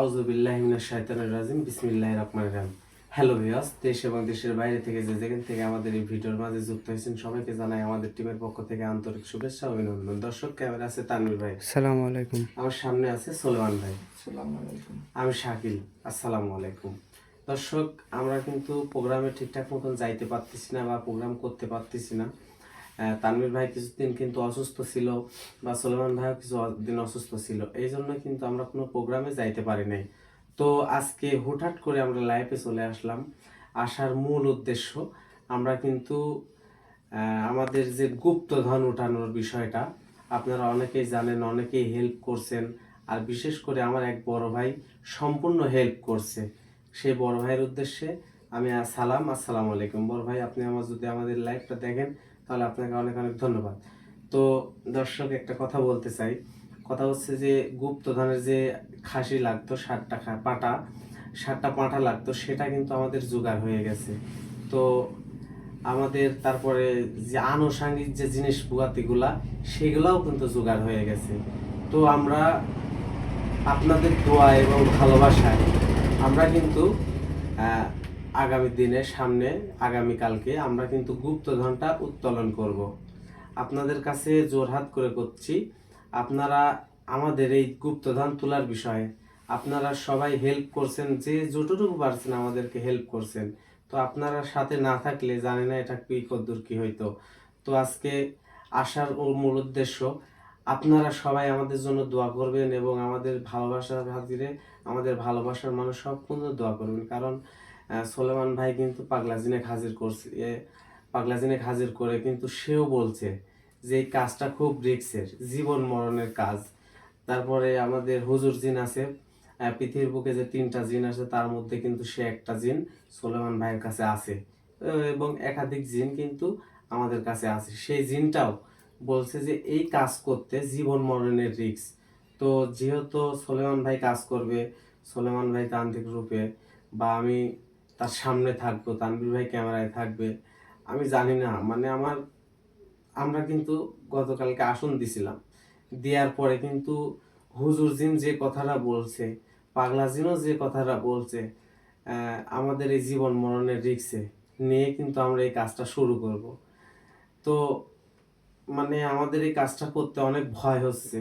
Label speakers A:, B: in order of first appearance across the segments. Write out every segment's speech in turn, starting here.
A: আউজুবিল্লাহ মিনাশ শাইতানির রাজিম বিসমিল্লাহির রহমানির রহিম। হ্যালো ভিউয়ার্স দেশ এবং দেশের বাইরে থেকে যে যেখান থেকে আমাদের এই ভিডিওর মাঝে যুক্ত হয়েছেন সবাইকে জানাই আমাদের টিমের পক্ষ থেকে আন্তরিক শুভেচ্ছা ও অভিনন্দন। দর্শক ক্যামেরা আছে তানভীর ভাই।
B: সালাম আলাইকুম।
A: আমার সামনে আছে সোলেমান ভাই।
C: আসসালামু আলাইকুম।
A: আমি শাকিল। আসসালামু আলাইকুম। দর্শক আমরা কিন্তু প্রোগ্রামে ঠিকঠাক মতন যাইতে পারতেছি না বা প্রোগ্রাম করতে পারতেছি না। তানভীর ভাই কিছুদিন কিন্তু অসুস্থ ছিল বা সোলেমান ভাইও কিছু দিন অসুস্থ ছিল। এই জন্য কিন্তু আমরা কোনো প্রোগ্রামে যাইতে পারি নাই। তো আজকে হুটহাট করে আমরা লাইফে চলে আসলাম। আসার মূল উদ্দেশ্য, আমরা কিন্তু আমাদের যে গুপ্তধন উঠানোর বিষয়টা, আপনারা অনেকেই জানেন, অনেকেই হেল্প করছেন, আর বিশেষ করে আমার এক বড় ভাই সম্পূর্ণ হেল্প করছে। সেই বড় ভাইয়ের উদ্দেশ্যে আমি সালাম, আসসালামু আলাইকুম। বড় ভাই, আপনি আমার যদি আমাদের লাইফটা দেখেন তাহলে আপনাকে অনেক অনেক ধন্যবাদ। তো দর্শক, একটা কথা বলতে চাই। কথা হচ্ছে যে, গুপ্তধনের যে খাসি লাগতো ষাটটা পাটা ষাটটা পাঁঠা লাগতো, সেটা কিন্তু আমাদের জোগাড় হয়ে গেছে। তো আমাদের তারপরে যে আনুষাঙ্গিক যে জিনিস বুয়াতিগুলা সেগুলাও কিন্তু জোগাড় হয়ে গেছে। তো আমরা আপনাদের দোয়া এবং ভালোবাসায় আমরা কিন্তু আগামী দিনে সামনে আগামীকালকে আমরা কিন্তু গুপ্তধনটা উত্তোলন করব। আপনাদের কাছে জোরহাত করে করছি, আপনারা আমাদের এই গুপ্তধন তোলার বিষয়ে, আপনারা সবাই হেল্প করছেন, যে যতটুকু পারছেন আমাদেরকে হেল্প করছেন। তো আপনারা সাথে না থাকলে জানি না এটা কি কদ্দূর, কি হইতো তো আজকে আসার ও মূল উদ্দেশ্য, আপনারা সবাই আমাদের জন্য দোয়া করবেন এবং আমাদের ভালোবাসার খাতিরে আমাদের ভালোবাসার মানুষ সম্পূর্ণ দোয়া করবেন। কারণ সোলেমান ভাই কিন্তু পাগলাজিনেক হাজির করছে পাগলাজিনেক হাজির করে কিন্তু সেও বলছে যে এই কাজটা খুব রিক্সের, জীবন মরণের কাজ। তারপরে আমাদের হুজুর জিন আছে পৃথিবীর বুকে যে তিনটা জিন আছে, তার মধ্যে কিন্তু সে একটা জিন সোলেমান ভাইয়ের কাছে আছে। এবং একাধিক জিন কিন্তু আমাদের কাছে আছে। সেই জিনটাও বলছে যে এই কাজ করতে জীবন মরণের রিস্ক তো যেহেতু সোলেমান ভাই কাজ করবে, সোলেমান ভাই তান্ত্রিক রূপে, বা আমি তার সামনে থাকব, তানভীর ভাই ক্যামেরায় থাকবে। আমি জানি না মানে আমার, আমরা কিন্তু গতকালকে আসন দিছিলাম। দেওয়ার পরে কিন্তু হুজুর জিন যে কথাটা বলছে, পাগলা জিনও যে কথাটা বলছে আমাদের এই জীবন মরণের রিক্সে নিয়ে কিন্তু আমরা এই কাজটা শুরু করব। তো মানে আমাদের এই কাজটা করতে অনেক ভয় হচ্ছে,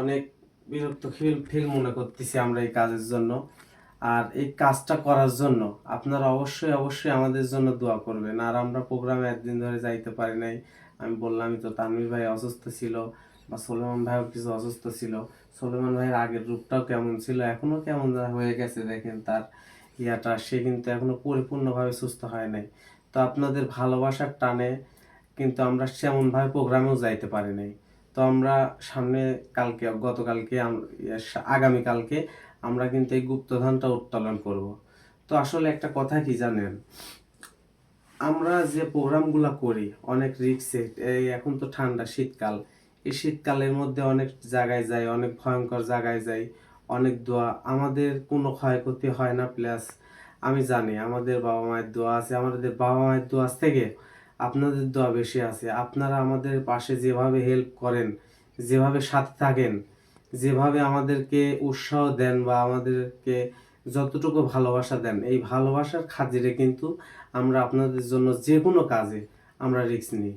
A: অনেক বিরক্ত ফিল ফিল মনে করতেছি আমরা এই কাজের জন্য। আর এই কাজটা করার জন্য আপনারা অবশ্যই অবশ্যই আমাদের জন্য দোয়া করবেন। আর আমরা প্রোগ্রামে একদিন ধরে যাইতে পারি নাই। আমি বললামই তো, তানভীর ভাই অসুস্থ ছিল বা সোলেমান ভাইও কিছু অসুস্থ ছিল। সোলেমান ভাইয়ের আগের রূপটাও কেমন ছিল এখনও কেমন হয়ে গেছে দেখেন তার ইয়াটা। সে কিন্তু এখনও পরিপূর্ণভাবে সুস্থ হয় নাই। তো আপনাদের ভালোবাসার টানে কিন্তু আমরা সেমনভাবে প্রোগ্রামেও যাইতে পারি নাই। তো আমরা সামনে কালকে, গতকালকে আগামীকালকে আমরা কিন্তু এই গুপ্তধনটা উত্তোলন করব। তো আসলে একটা কথা কি জানেন? আমরা যে প্রোগ্রামগুলো করি, অনেক রিক্সে এই এখন তো ঠান্ডা শীতকাল। এই শীতকালের মধ্যে অনেক জায়গায় যাই, অনেক ভয়ঙ্কর জায়গায় যাই, অনেক দোয়া। আমাদের কোনো ক্ষয়ক্ষতি হয় না প্লাস আমি জানি আমাদের বাবা মায়ের দোয়া আছে। আমাদের বাবা মায়ের দোয়া থেকে আপনাদের দোয়া বেশি আছে। আপনারা আমাদের পাশে যেভাবে হেল্প করেন, যেভাবে সাথে থাকেন যেভাবে আমাদেরকে উৎসাহ দেন বা আমাদেরকে যতটুকু ভালোবাসা দেন, এই ভালোবাসার খাতিরে কিন্তু আমরা আপনাদের জন্য যে কোনো কাজে আমরা রিস্ক নিই।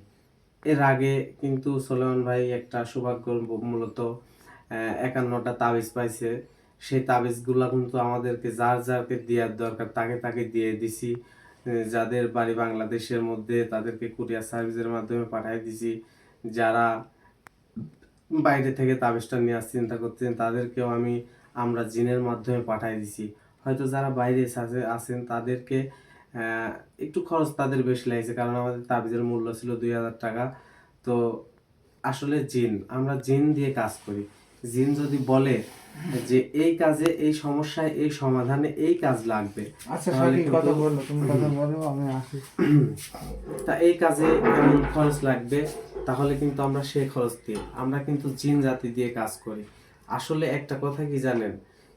A: এর আগে কিন্তু সোলেমান ভাই একটা সৌভাগ্য মূলত একান্নটা তাবিজ পাইছে। সেই তাবিজগুলো কিন্তু আমাদেরকে যার যারকে দেওয়ার দরকার তাকে তাকে দিয়ে দিছি। যাদের বাড়ি বাংলাদেশের মধ্যে তাদেরকে কুরিয়ার সার্ভিসের মাধ্যমে পাঠিয়ে দিছি। যারা বাইরে থেকে তাবিজটা নেওয়ার চিন্তা করতেন তাদেরকেও আমি আমরা জিনের মাধ্যমে পাঠিয়ে দিছি। হয়তো যারা বাইরে আছে- আছেন তাদেরকে একটু খরচ তাদের বেশি লাগছে কারণ আমাদের তাবিজের মূল্য ছিল দুই হাজার টাকা। তো আসলে জিন আমরা জিন দিয়ে কাজ করি। জিন যদি বলে যে এই কাজে এই সমস্যায় এই সমাধানে এই কাজ লাগবে
C: আচ্ছা সঠিক কথা বলল তুমি কথা বলো আমি আসি।
A: তা এই কাজে খরচ লাগবে। তাহলে কিন্তু আমরা সে খরচ দিই আমরা কিন্তু জিন জাতি দিয়ে কাজ করি। আসলে একটা কথা কি জানেন?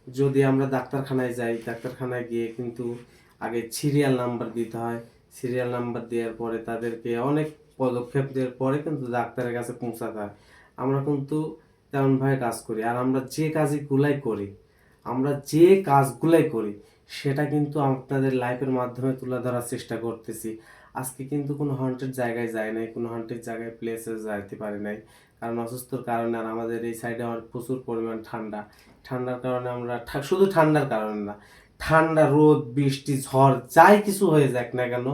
A: যদি আমরা ডাক্তারখানায় যাই, ডাক্তারখানায় গিয়ে কিন্তু আগে সিরিয়াল নাম্বার দিতে হয়। সিরিয়াল নাম্বার দেওয়ার পরে তাদেরকে অনেক পদক্ষেপ দেওয়ার পরে কিন্তু ডাক্তারের কাছে পৌঁছাতে হয়। আমরা কিন্তু তেমনভাবে কাজ করি। আর আমরা যে কাজগুলাই করি, আমরা যে কাজগুলাই করি সেটা কিন্তু আপনাদের লাইফের মাধ্যমে তুলে ধরার চেষ্টা করতেছি। আজকে কিন্তু কোনো হন্টেড জায়গায় যায় নাই, কোনো হন্টেড জায়গায় প্লেসে যাইতে পারি নাই। কারণ অসুস্থর কারণে আর আমাদের এই সাইডে আমার প্রচুর পরিমাণ ঠান্ডা। ঠান্ডার কারণে আমরা শুধু ঠান্ডার কারণে না, ঠান্ডা, রোদ, বৃষ্টি, ঝড়, যাই কিছু হয়ে যাক না কেন,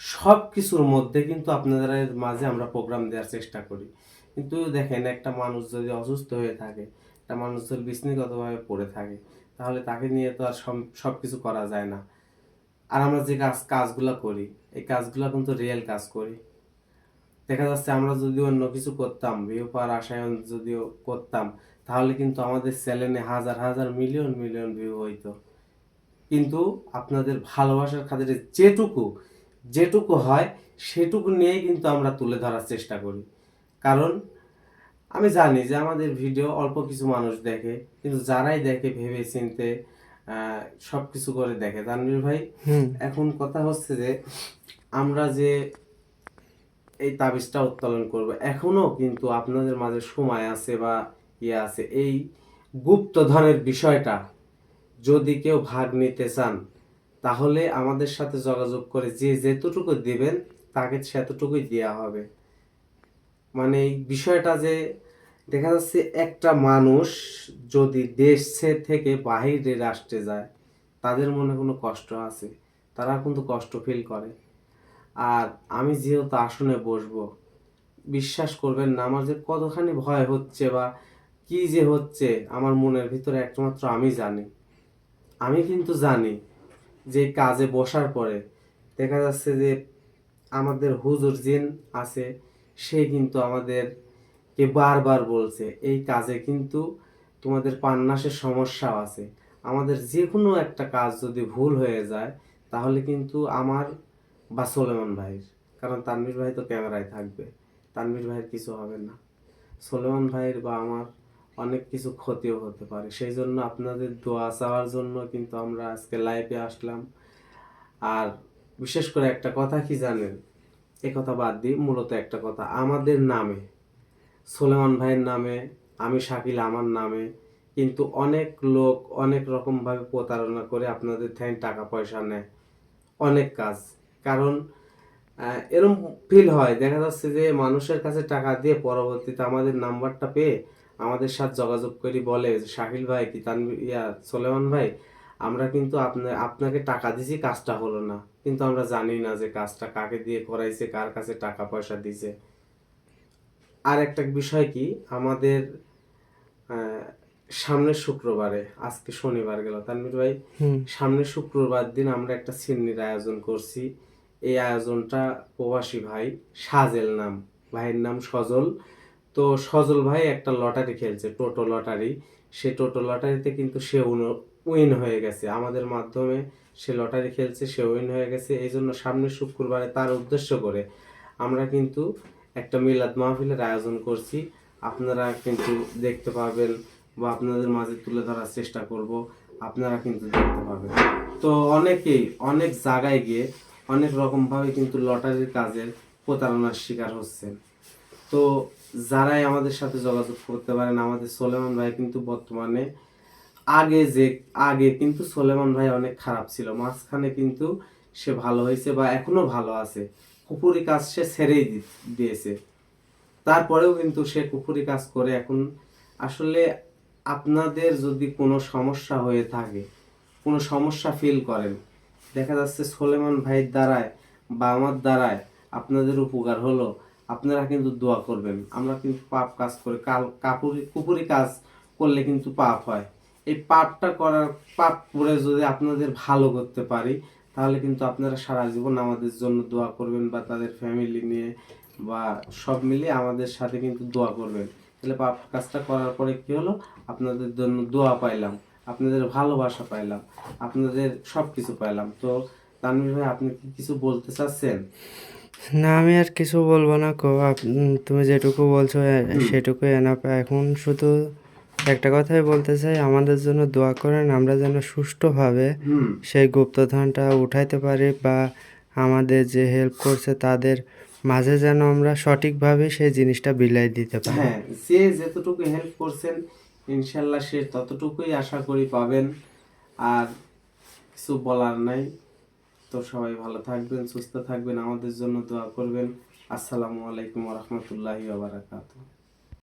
A: সব কিছুর মধ্যে কিন্তু আপনাদের মাঝে আমরা প্রোগ্রাম দেওয়ার চেষ্টা করি। কিন্তু দেখেন, একটা মানুষ যদি অসুস্থ হয়ে থাকে, একটা মানুষ যদি বিশৃঙ্খলভাবে পড়ে থাকে তাহলে তাকে নিয়ে তো আর সব কিছু করা যায় না। আর আমরা যে কাজ কাজগুলো করি, এই কাজগুলো কিন্তু রিয়েল কাজ করি। দেখা যাচ্ছে আমরা যদি অন্য কিছু করতাম ভিউ পাওয়ার যদিও করতাম, তাহলে কিন্তু আমাদের চ্যানেলে হাজার হাজার মিলিয়ন মিলিয়ন ভিউ হইতো। কিন্তু আপনাদের ভালোবাসার খাতিরে যেটুকু যেটুকু হয়, সেটুকু নিয়েই কিন্তু আমরা তুলে ধরার চেষ্টা করি। কারণ আমি জানি যে আমাদের ভিডিও অল্প কিছু মানুষ দেখে কিন্তু যারাই দেখে ভেবে চিনতে সব কিছু করে দেখে। তানভীর ভাই এখন কথা হচ্ছে যে আমরা যে এই তাবিজটা উত্তোলন করব এখনও কিন্তু আপনাদের মাঝে সময় আছে বা ইয়ে আছে। এই গুপ্তধনের বিষয়টা যদি কেউ ভাগ নিতে চান তাহলে আমাদের সাথে যোগাযোগ করে যে যেতটুকু দিবেন তাকে সেতটুকুই দেওয়া হবে। মানে এই বিষয়টা যে দেখা যাচ্ছে একটা মানুষ যদি দেশ থেকে বাহিরে রাষ্ট্রে যায়, তাদের মনে কোনো কষ্ট আছে? তারা কিন্তু কষ্ট ফিল করে। আর আমি যেহেতু আসনে বসবো, বিশ্বাস করবেন না, আমার যে কতখানি ভয় হচ্ছে বা কি যে হচ্ছে, আমার মনের ভিতরে একমাত্র আমি জানি। আমি কিন্তু জানি যে কাজে বসার পরে দেখা যাচ্ছে যে আমাদের হুজুর জিন আছে সে কিন্তু আমাদের কে বারবার বলছে, এই কাজে কিন্তু তোমাদের পান্নাসের সমস্যাও আছে। আমাদের যে কোনো একটা কাজ যদি ভুল হয়ে যায়, তাহলে কিন্তু আমার বা সোলেমান ভাইয়ের। কারণ তানভীর ভাই তো ক্যামেরায় থাকবে, তানভীর ভাইয়ের কিছু হবে না। সোলেমান ভাইয়ের বা আমার অনেক কিছু ক্ষতিও হতে পারে। সেই জন্য আপনাদের দোয়া চাওয়ার জন্য কিন্তু আমরা আজকে লাইভে আসলাম। আর বিশেষ করে একটা কথা কি জানেন? এ কথা বাদ দিই মূলত একটা কথা। আমাদের নামে, সোলেমান ভাইয়ের নামে, আমি শাকিল আমার নামে কিন্তু অনেক লোক অনেক রকমভাবে প্রতারণা করে আপনাদের থেকে টাকা পয়সা নেয়। অনেক কাজ। কারণ এরম ফিল হয়। দেখা যাচ্ছে যে মানুষের কাছে টাকা দিয়ে পরবর্তীতে আমাদের নাম্বারটা পেয়ে আমাদের সাথে যোগাযোগ করি বলে শাকিল ভাই কি তানভীর ইয়া, সোলেমান ভাই আমরা কিন্তু আপনার আপনাকে টাকা দিছি কাজটা হলো না। কিন্তু আমরা জানি না যে কাজটা কাকে দিয়ে করাইছে কার কাছে টাকা পয়সা দিছে। আর একটা বিষয় কি আমাদের সামনের শুক্রবারে আজকে শনিবার গেল তানভীর ভাই। সামনের শুক্রবার দিন আমরা একটা সিন্নির আয়োজন করছি। এই আয়োজনটা প্রবাসী ভাই সাজেল নাম। ভাইয়ের নাম সজল। তো সজল ভাই একটা লটারি খেলছে টোটো লটারি। সে টোটো লটারিতে কিন্তু সে উইন হয়ে গেছে। আমাদের মাধ্যমে সে লটারি খেলছে, সে উইন হয়ে গেছে। এই জন্য সামনের শুক্রবারে তার উদ্দেশ্য করে আমরা কিন্তু একটা মিলাদ মাহফিলের আয়োজন করছি। আপনারা কিন্তু দেখতে পাবেন বা আপনাদের মাঝে তুলে ধরার চেষ্টা করব। আপনারা কিন্তু দেখতে পাবেন। তো অনেকেই অনেক জায়গায় গিয়ে অনেক রকমভাবে কিন্তু লটারির কাজের প্রতারণার শিকার হচ্ছেন। তো যারাই আমাদের সাথে যোগাযোগ করতে পারেন, আমাদের সোলেমান ভাই কিন্তু বর্তমানে আগে যে, আগে কিন্তু সোলেমান ভাই অনেক খারাপ ছিল। মাঝখানে কিন্তু সে ভালো হয়েছে বা এখনও ভালো আছে। কুপুরি কাজ সে দি- দিয়েছে। তারপরেও কিন্তু সে কুপুরি কাজ করে এখন। আসলে আপনাদের যদি কোনো সমস্যা হয়ে থাকে, কোনো সমস্যা ফিল করেন, দেখা যাচ্ছে সোলেমান ভাইয়ের দ্বারায় বা আমার দ্বারায় আপনাদের উপকার হলো, আপনারা কিন্তু দোয়া করবেন। আমরা কিন্তু পাপ কাজ করে, কাল, কাপুরি, কুপুরি কাজ করলে কিন্তু পাপ হয়। এই পাপটা করার পাপ করে যদি আপনাদের ভালো করতে পারি তাহলে কিন্তু আপনারা সারা জীবন আমাদের জন্য দোয়া করবেন বা তাদের ফ্যামিলি নিয়ে বা সব মিলিয়ে আমাদের সাথে কিন্তু দোয়া করবেন। তাহলে পাপ কাজটা করার পরে কি হলো? আপনাদের জন্য দোয়া পাইলাম আপনাদের ভালোবাসা পাইলাম আপনাদের সব কিছু পাইলাম। তো তানভীর ভাই আপনি কি কিছু বলতে চাচ্ছেন?
B: না আমি আর কিছু বলব না কো। তুমি যেটুকু বলছো সেটুকু এনাফ এখন শুধু একটা কথাই বলতে চাই আমাদের জন্য দোয়া করেন আমরা যেন সুষ্ঠুভাবে সেই গুপ্তধনটা উঠাইতে পারি বা আমাদের যে হেল্প করছে তাদের মাঝে যেন আমরা সঠিকভাবে সেই জিনিসটা বিলাই দিতে পারি।
A: হ্যাঁ যে যতটুকু হেল্প করছেন ইনশাল্লাহ সে ততটুকুই আশা করি পাবেন। আর কিছু বলার নাই। তো সবাই ভালো থাকবেন সুস্থ থাকবেন আমাদের জন্য দোয়া করবেন। আসসালামু আলাইকুম রহমতুল্লাহি বারাকাতুহ।